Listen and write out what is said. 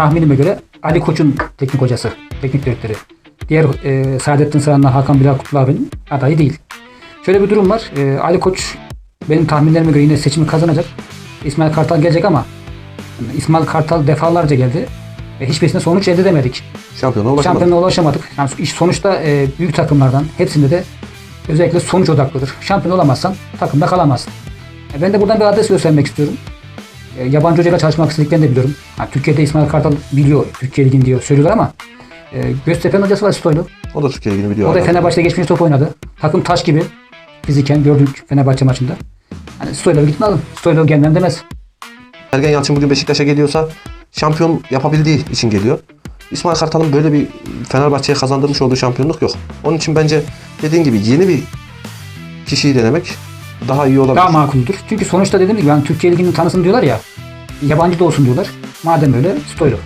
tahminime göre Ali Koç'un teknik hocası, teknik direktörü. Diğer e, Saadettin Saran'la Hakan Bilal Kutlu abinin adayı değil. Şöyle bir durum var. E, Ali Koç benim tahminlerime göre yine seçimi kazanacak. İsmail Kartal gelecek ama İsmail Kartal defalarca geldi. Ve hiçbirisinde sonuç elde edemedik. Şampiyona ulaşamadı. Şampiyonluğa ulaşamadık. Yani iş sonuçta e, büyük takımlardan hepsinde de özellikle sonuç odaklıdır. Şampiyon olamazsan takımda kalamazsın. E, ben de buradan bir adres göstermek istiyorum. E, yabancı hocayla çalışmak istediklerini de biliyorum. Ha, Türkiye'de İsmail Kartal biliyor, Türkiye Ligi'ni diyor, söylüyorlar ama e, Göztepe'nin hocası var Stoylu. O da Türkiye Ligi'ni biliyor. O da. Fenerbahçe'de geçmiş top oynadı. Takım taş gibi fiziken gördük Fenerbahçe maçında. Hani Stoylu'yu gitme alın. Stoylu gelmem demez. Ergen Yalçın bugün Beşiktaş'a geliyorsa şampiyon yapabildiği için geliyor. İsmail Kartal'ın böyle bir Fenerbahçe'ye kazandırmış olduğu şampiyonluk yok. Onun için bence dediğin gibi yeni bir kişiyi denemek daha iyi olabilir. Daha makuldür. Çünkü sonuçta dediğim gibi yani Türkiye Ligi'nin tanısın diyorlar ya. Yabancı da olsun diyorlar. Madem öyle Stoylu.